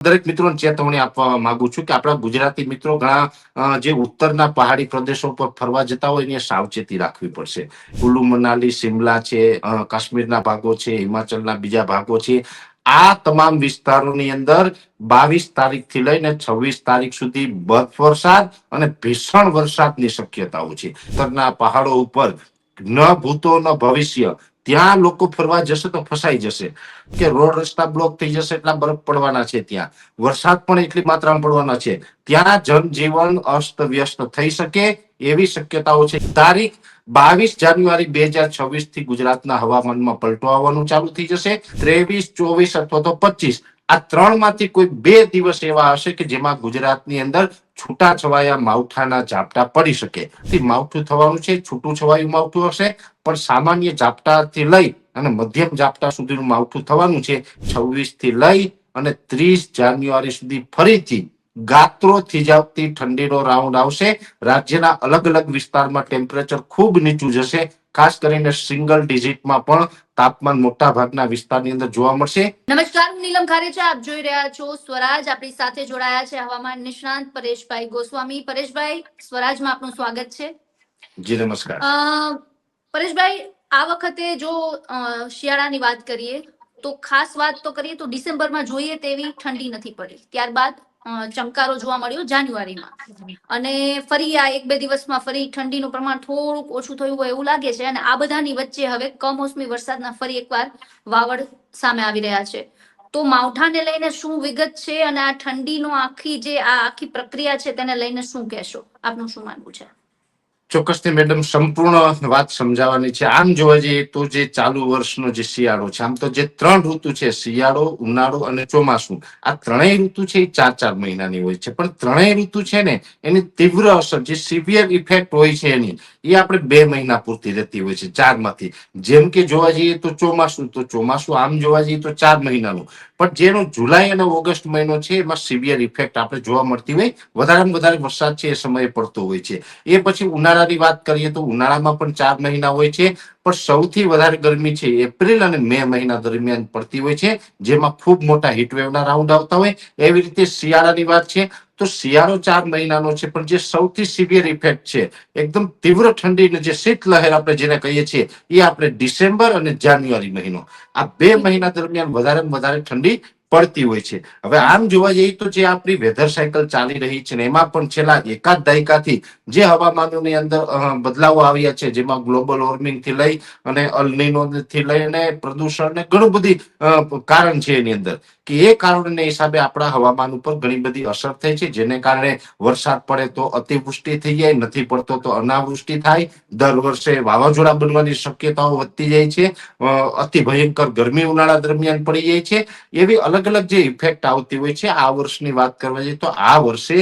દરેક મિત્રોને ચેતવણી આપવા માંગુ છું કે આપણા ગુજરાતી મિત્રો ઘણા જે ઉત્તરના પહાડી પ્રદેશો પર ફરવા જતા હોય એની સાવચેતી રાખવી પડશે. કુલુ મનાલી, શિમલા છે કાશ્મીરના ભાગો છે, હિમાચલના બીજા ભાગો છે. આ તમામ વિસ્તારોની અંદર બાવીસ તારીખથી લઈને છવ્વીસ તારીખ સુધી બરફ વરસાદ અને ભીષણ વરસાદની શક્યતાઓ છે. ઉત્તરના પહાડો ઉપર ન ભૂતો, ન ભવિષ્ય ત્યાં લોકો ફરવા જશે તો ફસાઈ જશે. કે રોડ રસ્તા બ્લોક થઈ જશે એટલા બરફ પડવાના છે ત્યાં. વરસાદ પણ એટલી માત્રામાં પડવાના છે. ત્યાં જનજીવન અસ્ત વ્યસ્ત થઈ શકે એવી શક્યતાઓ છે. તારીખ બાવીસ જાન્યુઆરી બે હજાર છવ્વીસથી ગુજરાતના હવામાનમાં પલટો આવવાનું ચાલુ થઈ જશે. ત્રેવીસ, ચોવીસ અથવા તો પચીસ. આ ત્રણમાંથી કોઈ બે દિવસ એવા હશે કે જેમાં ગુજરાતની અંદર છૂટા છવાયા માવઠાના ઝાપટા પડી શકે. માવઠું થવાનું છે, છૂટું છવાયું માવઠું હશે. પણ સામાન્ય ઝાપટાથી લઈ અને મધ્યમ ઝાપટા સુધીનું માવઠું થવાનું છે છવ્વીસથી લઈ અને ત્રીસ જાન્યુઆરી સુધી ફરીથી ગાત્રો થીજાવતી ઠંડીનો રાઉન્ડ આવશે. રાજ્યના અલગ અલગ વિસ્તારમાં ટેમ્પરેચર ખૂબ નીચું જશે. ખાસ કરીને સિંગલ ડિજિટમાં પણ તાપમાન મોટા ભાગના વિસ્તારની અંદર જોવા મળશે. નમસ્કાર નીલમ ખારેચા આપ જોઈ રહ્યા છો સ્વરાજ. આપણી સાથે જોડાયા છે હવામાન નિષ્ણાંત પરેશભાઈ ગોસ્વામી. પરેશભાઈ સ્વરાજમાં આપનું સ્વાગત છે. જી નમસ્કાર. અ, પરેશભાઈ, આ વખતે જો શિયાળાની વાત કરીએ, તો ખાસ વાત તો કરીએ તો ડિસેમ્બરમાં જોઈએ તેવી ઠંડી નથી પડી. ત્યારબાદ ચમકારો જોવા મળ્યો જાન્યુઆરીમાં. અને ફરી આ એક બે દિવસમાં ફરી ઠંડીનું પ્રમાણ થોડુંક ઓછું થયું હોય એવું લાગે છે અને આ બધાની વચ્ચે હવે કમોસમી વરસાદના ફરી એકવાર વાવડ સામે આવી રહ્યા છે. તો માવઠાને લઈને શું વિગત છે અને આ ઠંડીનો આખી જે, આ આખી પ્રક્રિયા છે તેને લઈને શું કહેશો? આપનું શું માનવું છે? ચોક્કસથી મેડમ, સંપૂર્ણ વાત સમજાવવાની છે. આમ જોવા જઈએ તો જે ચાલુ વર્ષનો જે શિયાળો છે, આમ તો જે ત્રણ ઋતુ છે, શિયાળો, ઉનાળો અને ચોમાસું, આ ત્રણેય ઋતુ છે એ ચાર ચાર મહિનાની હોય છે. પણ ત્રણેય ઋતુ છે ને, એની તીવ્ર અસર, જે સિવિયર ઇફેક્ટ હોય છે એની, એ આપણે બે મહિના પૂરતી રહેતી હોય છે, ચારમાંથી. જેમ કે જોવા જઈએ તો ચોમાસું તો ચોમાસું આમ જોવા જઈએ તો ચાર મહિનાનું. પણ જેનો જુલાઈ અને ઓગસ્ટ મહિનો છે, એમાં સિવિયર ઇફેક્ટ આપણે જોવા મળતી હોય. વધારેમાં વધારે વરસાદ છે એ સમયે પડતો હોય છે. એ પછી ઉનાળાની વાત કરીએ તો ઉનાળામાં પણ ચાર મહિના હોય છે, પણ સૌથી વધારે ગરમી છે એપ્રિલ અને મે મહિના દરમિયાન પડતી હોય છે, જેમાં ખૂબ મોટા હીટવેવના રાઉન્ડ આવતા હોય. એવી રીતે શિયાળાની વાત છે તો શિયાળો ચાર મહિનાનો છે, પણ જે સૌથી સિવિયર ઇફેક્ટ છે, એકદમ તીવ્ર ઠંડીને જે શીતલહેર આપણે જેને કહીએ છીએ, એ આપણે ડિસેમ્બર અને જાન્યુઆરી મહિનો. આ બે મહિના દરમિયાન વધારે વધારે ઠંડી પડતી હોય છે. હવે આમ જોવા જઈએ તો જે આપણી વેધર સાયકલ ચાલી રહી છે ને, એમાં પણ છેલ્લા એકાદ દાયકાથી જે હવામાનોની અંદર બદલાવો આવ્યા છે, જેમાં ગ્લોબલ વોર્મિંગથી લઈ અને અલનીનો થી લઈને પ્રદૂષણ ને ઘણું બધી કારણ છે એની અંદર. કે એ કારણને હિસાબે આપણા હવામાન ઉપર ઘણી બધી અસર થઈ છે જેને કારણે વરસાદ પડે તો અતિવૃષ્ટિ થઈ જાય નથી પડતો તો અનાવૃષ્ટિ થાય. દર વર્ષે વાવાઝોડા બનવાની શક્યતાઓ વધતી જાય છે અતિ ભયંકર ગરમી ઉનાળા દરમિયાન પડી જાય છે. એવી અલગ અલગ જે ઇફેક્ટ આવતી હોય છે આ વર્ષની વાત કરવા જઈએ તો આ વર્ષે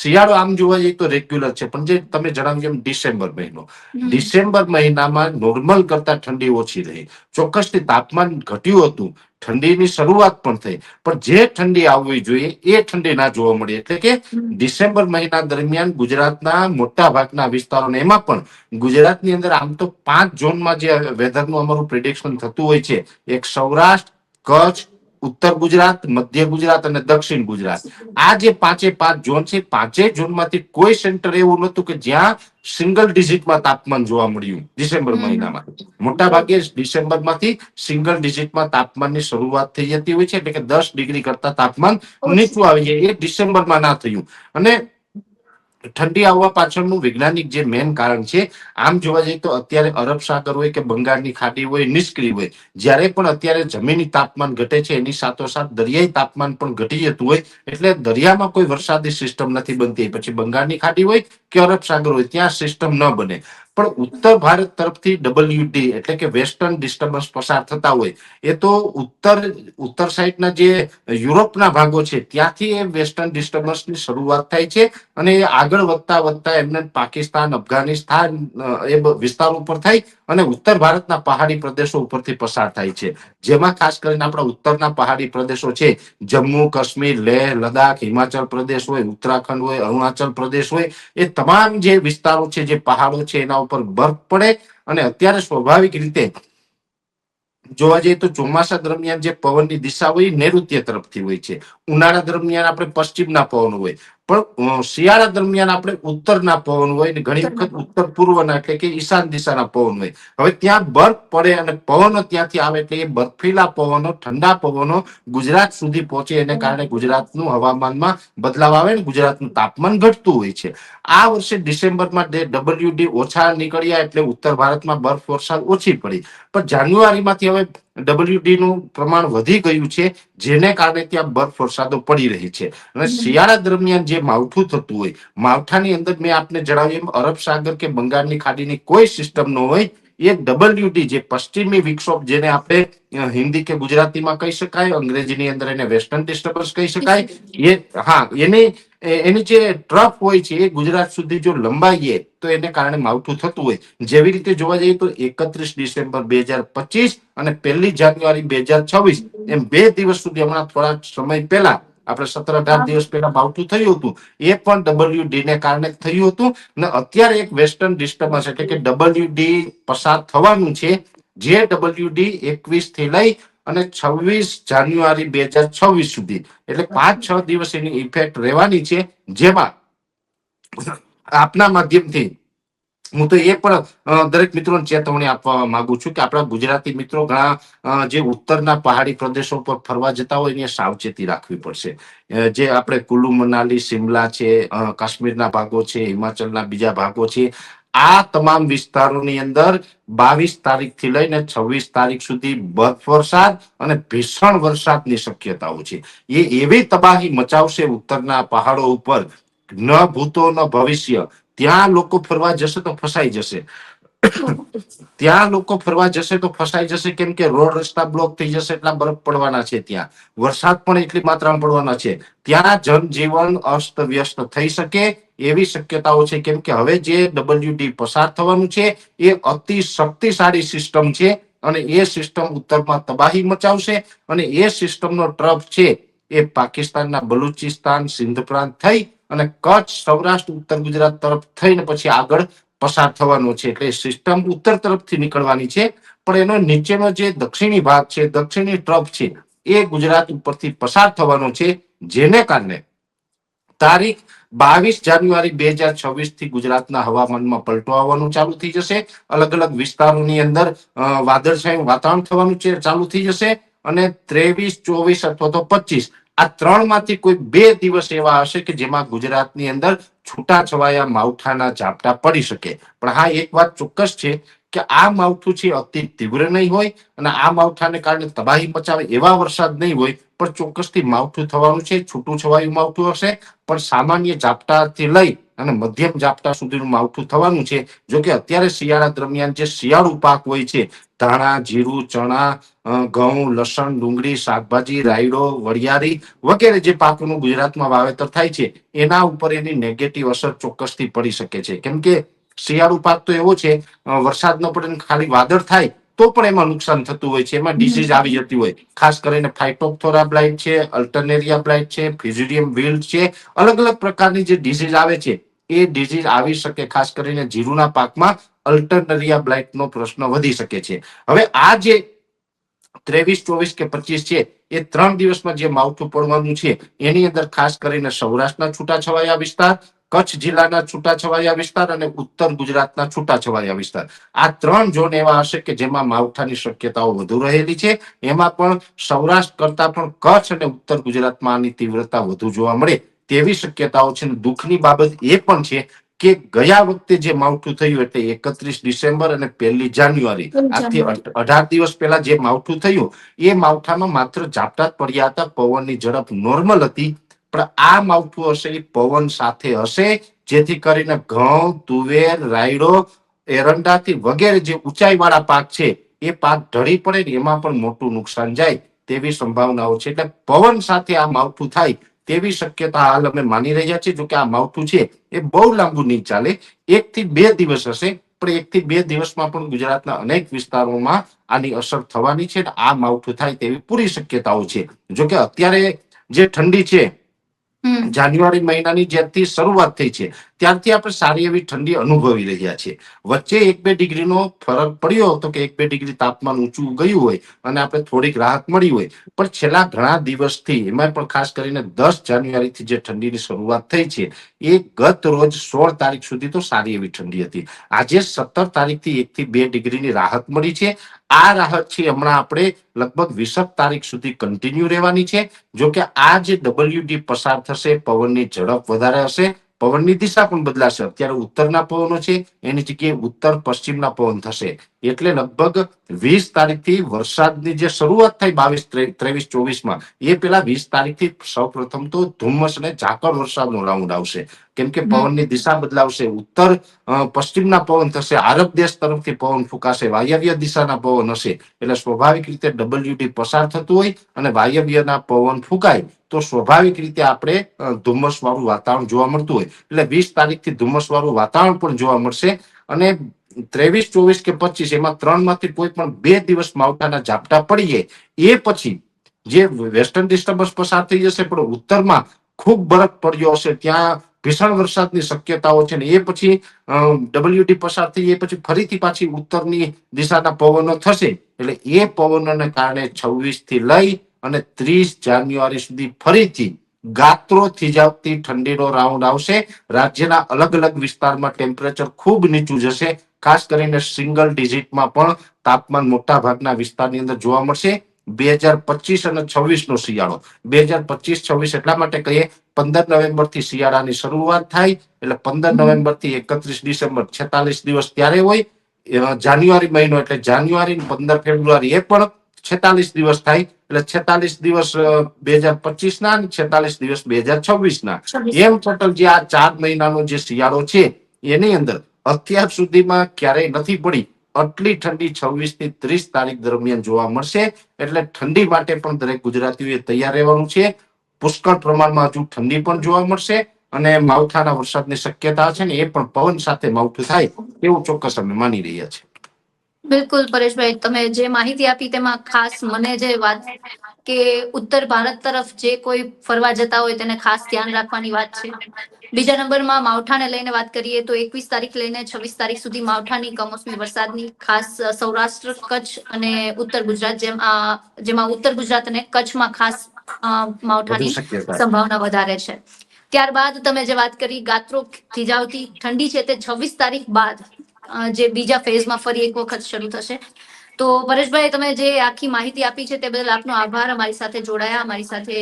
શિયાળો આમ જોવા જઈએ તો રેગ્યુલર છે પણ જે તમે જણાવ્યું એમ ડિસેમ્બર મહિનો. ડિસેમ્બર મહિનામાં નોર્મલ કરતા ઠંડી ઓછી રહી. ચોક્કસથી તાપમાન ઘટ્યું હતું ઠંડીની શરૂઆત પણ થઈ. પણ જે ઠંડી આવવી જોઈએ, એ ઠંડી ના જોવા મળી. એટલે કે ડિસેમ્બર મહિના દરમિયાન ગુજરાતના મોટા ભાગના વિસ્તારોને એમાં પણ ગુજરાતની અંદર આમ તો પાંચ ઝોનમાં જે વેધરનું અમારું પ્રિડિક્શન થતું હોય છે, એક સૌરાષ્ટ્ર, કચ્છ ઉત્તર ગુજરાત મધ્ય ગુજરાત અને દક્ષિણ ગુજરાત. આ જે પાંચે પાંચ ઝોન છે પાંચેય ઝોનમાંથી કોઈ સેન્ટર એવું નહોતું કે જ્યાં સિંગલ ડિજિટમાં તાપમાન જોવા મળ્યું ડિસેમ્બર મહિનામાં. મોટા ભાગે ડિસેમ્બરમાંથી સિંગલ ડિજિટમાં તાપમાનની શરૂઆત થઈ જતી હોય છે એટલે કે દસ ડિગ્રી કરતા તાપમાન નીચું આવી જાય. એ ડિસેમ્બરમાં ના થયું. અને ઠંડી આવવા પાછળનું વૈજ્ઞાનિક જે મેન કારણ છે, આમ જોવા જઈએ તો અત્યારે અરબ સાગર હોય કે બંગાળની ખાડી હોય, નિષ્ક્રિય હોય, જ્યારે પણ અત્યારે જમીની તાપમાન ઘટે છે, એની સાથોસાથ દરિયાઈ તાપમાન પણ ઘટી જતું હોય, એટલે દરિયામાં કોઈ વરસાદી સિસ્ટમ નથી બનતી. પછી બંગાળની ખાડી હોય કે અરબ સાગર હોય, ત્યાં સિસ્ટમ ન બને. પણ ઉત્તર ભારત તરફથી ડબલ્યુડી એટલે કે વેસ્ટર્ન ડિસ્ટર્બન્સ પસાર થતા હોય. એ તો ઉત્તર ઉત્તર સાઈડના જે યુરોપના ભાગો છે, ત્યાંથી એ વેસ્ટર્ન ડિસ્ટર્બન્સની શરૂઆત થાય છે અને એ આગળ વધતા વધતા એમને પાકિસ્તાન, અફઘાનિસ્તાન એ વિસ્તારો ઉપર થાય અને ઉત્તર ભારતના પહાડી પ્રદેશો ઉપરથી પસાર થાય છે. જેમાં ખાસ કરીને આપણા ઉત્તરના પહાડી પ્રદેશો છે. જમ્મુ, કાશ્મીર, લેહ, લદ્દાખ, હિમાચલ પ્રદેશ હોય, ઉત્તરાખંડ હોય, અરુણાચલ પ્રદેશ હોય. એ તમામ જે વિસ્તારો છે, જે પહાડો છે, એના ઉપર બરફ પડે અને અત્યારે સ્વાભાવિક રીતે જોવા જઈએ તો ચોમાસા દરમિયાન જે પવનની દિશા હોય એ નૈઋત્ય તરફથી હોય છે. ઉનાળા દરમિયાન આપણે પશ્ચિમના પવન હોય. પણ શિયાળા દરમિયાન આપણે ઉત્તરના પવન હોય ને ઘણી વખત ઉત્તર પૂર્વના એટલે કે ઈશાન દિશાના પવન હોય. હવે ત્યાં બર્ફ પડે અને પવનો ત્યાંથી આવે એટલે એ બર્ફીલા પવનો ઠંડા પવનો ગુજરાત સુધી પહોંચે એને કારણે ગુજરાતનું હવામાનમાં બદલાવ આવે ને ગુજરાતનું તાપમાન ઘટતું હોય છે. આ વર્ષે ડિસેમ્બરમાં ડબલ્યુડી ઓછા નીકળ્યા એટલે ઉત્તર ભારતમાં બરફ વરસાદ ઓછી પડી. પણ જાન્યુઆરીમાંથી હવે ડબલ્યુડી નું પ્રમાણ વધી ગયું છે જેને કારણે ત્યાં બરફ વરસાદો પડી રહી છે. અને શિયાળા દરમિયાન જે માવઠું થતું હોય માવઠાની અંદર મેં આપને જણાવ્યું એમ અરબ સાગર કે બંગાળની ખાડીની કોઈ સિસ્ટમ ન હોય એ ડબલ્યુડી જે પશ્ચિમી વિક્ષોભ જેને આપણે હિન્દી કે ગુજરાતીમાં કહી શકાય અંગ્રેજીની અંદર એને વેસ્ટર્ન ડિસ્ટર્બન્સ કહી શકાય એ હા એની એની જે ટ્રફ હોય છે એ ગુજરાત સુધી જો લંબાઈએ તો એને કારણે માવઠું થતું હોય. જેવી રીતે જોવા જઈએ તો એકત્રીસ ડિસેમ્બર બે હજાર પચીસ અને પહેલી જાન્યુઆરી બે હજાર છવ્વીસ, એમ બે દિવસ સુધી હમણાં થોડા સમય પહેલા, આપણે સત્તર અઢાર દિવસ પહેલા માવઠું થયું હતું. એ પણ ડબલ્યુડી ને કારણે થયું હતું. ને અત્યારે એક વેસ્ટર્ન ડિસ્ટર્બન્સ એટલે કે ડબલ્યુડી પસાર થવાનું છે. જે ડબલ્યુડી એકવીસથી લઈ અને છવ્વીસ જાન્યુઆરી બે હજાર છવ્વીસ સુધી. એટલે પાંચ છ દિવસ એની ઇફેક્ટ રહેવાની છે. જેમાં આપના માધ્યમથી હું તો એ પણ દરેક મિત્રોને ચેતવણી આપવા માંગુ છું કે આપણા ગુજરાતી મિત્રો ઘણા જે ઉત્તરના પહાડી પ્રદેશો પર ફરવા જતા હોય એની સાવચેતી રાખવી પડશે. જે આપણે કુલુ મનાલી શિમલા છે કાશ્મીરના ભાગો છે હિમાચલના બીજા ભાગો છે આ તમામ વિસ્તારોની અંદર બાવીસ તારીખથી લઈને છવ્વીસ તારીખ સુધી બરફ વરસાદ અને ભીષણ વરસાદની શક્યતાઓ છે. એ એવી તબાહી મચાવશે ઉત્તરના પહાડો ઉપર. ન ભૂતો, ન ભવિષ્ય. ત્યાં લોકો ફરવા જશે તો ફસાઈ જશે. ત્યાં લોકો ફરવા જશે તો ફસાઈ જશે. કેમ કે રોડ રસ્તા બ્લોક થઈ જશે એટલા બરફ પડવાના છે ત્યાં. વરસાદ પણ એટલી માત્રામાં પડવાના છે. ત્યાં જનજીવન અસ્ત વ્યસ્ત થઈ શકે. એવી શક્યતાઓ છે, કેમ કે હવે જે ડબલ્યુડી પસાર થવાનું છે, એ અતિ શક્તિશાળી સિસ્ટમ છે અને એ સિસ્ટમ ઉત્તરમાં તબાહી મચાવશે અને એ સિસ્ટમનો ટ્રફ છે એ પાકિસ્તાનના બલુચિસ્તાન, સિંધ પ્રાંત થઈ અને કચ્છ, સૌરાષ્ટ્ર, ઉત્તર ગુજરાત તરફ થઈને પછી આગળ પસાર થવાનો છે. એટલે સિસ્ટમ ઉત્તર તરફથી નીકળવાની છે, પણ એનો નીચેનો જે દક્ષિણી ભાગ છે, દક્ષિણી ટ્રફ છે, એ ગુજરાત ઉપરથી પસાર થવાનો છે, જેને કારણે તારીખ બાવીસ જાન્યુઆરી બે હજાર છવ્વીસથી ગુજરાતના હવામાનમાં પલટો આવવાનું ચાલુ થઈ જશે. અલગ અલગ વિસ્તારોની અંદર વાદળછાયું વાતાવરણ થવાનું છે, ચાલુ થઈ જશે. અને ત્રેવીસ, ચોવીસ અથવા તો પચીસ, આ ત્રણમાંથી કોઈ બે દિવસ એવા હશે કે જેમાં ગુજરાતની અંદર છૂટા છવાયા માવઠાના ઝાપટા પડી શકે. પણ હા, એક વાત ચોક્કસ છે કે આ માવઠું છે, અતિ તીવ્ર નહીં હોય અને આ માવઠાને કારણે તબાહી મચાવે એવા વરસાદ નહીં હોય પણ ચોક્કસથી માવઠું થવાનું છે, છૂટું છવાયું માવઠું હશે, પણ સામાન્ય ઝાપટાથી લઈ અને મધ્યમ ઝાપટા સુધીનું માવઠું થવાનું છે. જો કે અત્યારે શિયાળા દરમિયાન જે શિયાળુ પાક હોય છે, ધાણા, જીરું, ચણા ઘઉં, લસણ, ડુંગળી, શાકભાજી, રાયડો, વરિયાળી વગેરે જે પાકોનું ગુજરાતમાં વાવેતર થાય છે, એના ઉપર એની નેગેટિવ અસર ચોક્કસથી પડી શકે છે. કેમ કે શિયાળુ પાક તો એવો છે વરસાદ ન પડે ખાલી વાદળ થાય તો પણ એમાં નુકસાન થતું હોય છે. એમાં ડિસીઝ આવી જતી હોય. ખાસ કરીને ફાઇટોપથોરા બ્લાઇટ છે અલ્ટરનેરિયા બ્લાઇટ છે ફિઝિડિયમ વિલ્ડ છે. અલગ અલગ પ્રકારની જે ડિસીઝ આવે છે, એ ડિસીઝ આવી શકે ખાસ કરીને જીરુના પાકમાં અલ્ટરનેરિયા બ્લાઇટનો પ્રશ્ન વધી શકે છે. હવે આ જે ત્રેવીસ ચોવીસ કે પચીસ છે, એ ત્રણ દિવસમાં જે માવઠું પડવાનું છે, એની અંદર ખાસ કરીને સૌરાષ્ટ્રના છૂટાછવાયા વિસ્તાર કચ્છ જિલ્લાના છૂટાછવાયા વિસ્તાર અને ઉત્તર ગુજરાતના છૂટાછવાયા વિસ્તાર. આ ત્રણ ઝોન એવા હશે કે જેમાં માવઠાની શક્યતાઓ વધુ રહેલી છે. એમાં પણ સૌરાષ્ટ્ર કરતા પણ કચ્છ અને ઉત્તર ગુજરાતમાં આની તીવ્રતા વધુ જોવા મળે તેવી શક્યતાઓ છે. દુઃખની બાબત એ પણ છે કે ગયા વખતે જે માવઠું થયું એટલે એકત્રીસ ડિસેમ્બર અને પહેલી જાન્યુઆરી આજથી અઢાર દિવસ પહેલા જે માવઠું થયું એ માવઠામાં માત્ર ઝાપટા જ પડ્યા હતા. પવનની ઝડપ નોર્મલ હતી. પણ આ માવઠું હશે એ પવન સાથે હશે, જેથી કરીને ઘઉં, તુવેર, રાયડો, એરંડાથી વગેરે જે ઊંચાઈ વાળા પાક છે, એ પાક ઢળી પડે ને એમાં પણ મોટું નુકસાન જાય તેવી સંભાવનાઓ છે. એટલે પવન સાથે આ માવઠું થાય તેવી શક્યતા હાલ અમે માની રહ્યા છીએ. જોકે આ માવઠું છે એ બહુ લાંબુ નહીં ચાલે. એક થી બે દિવસ હશે, પણ એક થી બે દિવસમાં પણ ગુજરાતના અનેક વિસ્તારોમાં આની અસર થવાની છે આ માવઠું થાય તેવી પૂરી શક્યતાઓ છે. જોકે અત્યારે જે ઠંડી છે જાન્યુઆરી મહિનાની જ્યારથી શરૂઆત થઈ છે, ત્યારથી આપણે સારી એવી ઠંડી અનુભવી રહ્યા છીએ. વચ્ચે એક બે ડિગ્રીનો ફરક પડ્યો હતો કે એક બે ડિગ્રી તાપમાન ઊંચું ગયું હોય અને આપણે થોડીક રાહત મળી હોય. પણ છેલ્લા ઘણા દિવસથી એમાં પણ ખાસ કરીને દસ જાન્યુઆરીથી જે ઠંડીની શરૂઆત થઈ છે, એ ગત રોજ સોળ તારીખ સુધી તો સારી એવી ઠંડી હતી. આજે સત્તર તારીખથી એકથી બે ડિગ્રીની રાહત મળી છે. આ રાહત છે હમણાં આપણે લગભગ વીસક તારીખ સુધી કન્ટિન્યુ રહેવાની છે. જો કે આ જે ડબલ્યુડી પસાર થશે, પવનની ઝડપ વધારે હશે, પવનની દિશા પણ બદલાશે. અત્યારે ઉત્તરના પવનો છે, એની જગ્યાએ ઉત્તર પશ્ચિમના પવન થશે. એટલે લગભગ વીસ તારીખથી વરસાદની જે શરૂઆત થઈ બાવીસ ત્રેવીસ ચોવીસમાં એ પેલા વીસ તારીખથી સૌ પ્રથમ તો ધુમ્મસ અને ઝાકળ વરસાદનો રાઉન્ડ આવશે. કેમ કે પવનની દિશા બદલાવશે. ઉત્તર પશ્ચિમના પવન થશે આરબ દેશ તરફથી પવન ફૂંકાશે વાયવ્ય દિશાના પવન હશે. એટલે સ્વાભાવિક રીતે ડબલ્યુડી પસાર થતું હોય અને વાયવ્યના પવન ફૂંકાય તો સ્વાભાવિક રીતે આપણે ધુમ્મસ વાળું વાતાવરણ જોવા મળતું હોય. એટલે વીસ તારીખથી ધુમ્મસ વાળું વાતાવરણ પણ જોવા મળશે અને ત્રેવીસ ચોવીસ કે પચીસ, એમાં ત્રણમાંથી કોઈ પણ બે દિવસ માવઠાના ઝાપટા પડીએ, એ પછી જે વેસ્ટર્ન ડિસ્ટર્બન્સ પસાર થઈ જશે, પણ ઉત્તરમાં ખૂબ બરફ પડ્યો હશે, ત્યાં ભીષણ વરસાદની શક્યતાઓ છે ને, એ પછી ડબલ્યુડી પસાર થઈ એ પછી ફરીથી પાછી ઉત્તરની દિશાના પવનો થશે. એટલે એ પવનોને કારણે છવ્વીસથી લઈ અને ત્રીસ જાન્યુઆરી સુધી ફરીથી ગાત્રો થીજાવતી ઠંડીનો રાઉન્ડ આવશે. રાજ્યના અલગ અલગ વિસ્તારમાં ટેમ્પરેચર ખૂબ નીચું જશે. ખાસ કરીને સિંગલ ડિજિટમાં પણ તાપમાન મોટા ભાગના વિસ્તારની અંદર જોવા મળશે. બે હજાર પચીસ અને છવ્વીસ નો શિયાળો. બે હજાર પચીસ છવ્વીસ એટલા માટે કહીએ પંદર નવેમ્બરથી શિયાળાની શરૂઆત થાય. એટલે પંદર નવેમ્બરથી એકત્રીસ ડિસેમ્બર છેતાલીસ દિવસ ત્યારે હોય. જાન્યુઆરી મહિનો એટલે જાન્યુઆરી પંદર ફેબ્રુઆરી એ પણ છેતાલીસ દિવસ થાય. એટલે છેતાલીસ દિવસ બે હજાર પચીસ ના અને છેતાલીસ દિવસ બે હજાર છવ્વીસ. ના એમ ટોટલ જે આ ચાર મહિનાનો જે શિયાળો છે એની અંદર અત્યાર સુધીમાં ક્યારેય નથી પડી. આટલી ઠંડી છવ્વીસથી ત્રીસ તારીખ દરમિયાન જોવા મળશે. એટલે ઠંડી માટે પણ દરેક ગુજરાતીઓએ તૈયાર રહેવાનું છે. પુષ્કળ પ્રમાણમાં હજુ ઠંડી પણ જોવા મળશે અને માવઠાના વરસાદની શક્યતા છે ને એ પણ પવન સાથે માવઠું થાય એવું ચોક્કસ અમે માની રહ્યા છીએ. બિલકુલ પરેશભાઈ, તમે જે માહિતી આપી તેમાં ખાસ મને જે વાત કે ઉત્તર ભારત તરફ જે કોઈ ફરવા જતા હોય તેને ખાસ ધ્યાન રાખવાની વાત છે. બીજા નંબરમાં માવઠાને લઈને વાત કરીએ તો એકવીસ તારીખ લઈને છવ્વીસ તારીખ સુધી માવઠાની કમોસમી વરસાદની ખાસ સૌરાષ્ટ્ર કચ્છ અને ઉત્તર ગુજરાત જેમ જેમાં ઉત્તર ગુજરાત અને કચ્છમાં ખાસ માવઠાની સંભાવના વધારે છે. ત્યારબાદ તમે જે વાત કરી ગાત્રો થીજાવતી ઠંડી છે તે છવ્વીસ તારીખ બાદ જે બીજા ફેઝમાં ફરી એક વખત શરૂ થશે. તો પરેશભાઈ, તમે જે આખી માહિતી આપી છે તે બદલ આપનો આભાર. અમારી સાથે જોડાયા, અમારી સાથે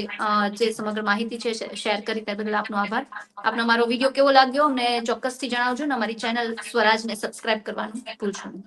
જે સમગ્ર માહિતી છે શેર કરી તે બદલ આપનો આભાર. આપનો મારો વીડિયો કેવો લાગ્યો, અમને ચોક્કસથી જણાવજો ને અમારી ચેનલ સ્વરાજને સબસ્ક્રાઇબ કરવાનું ભૂલશો નહીં.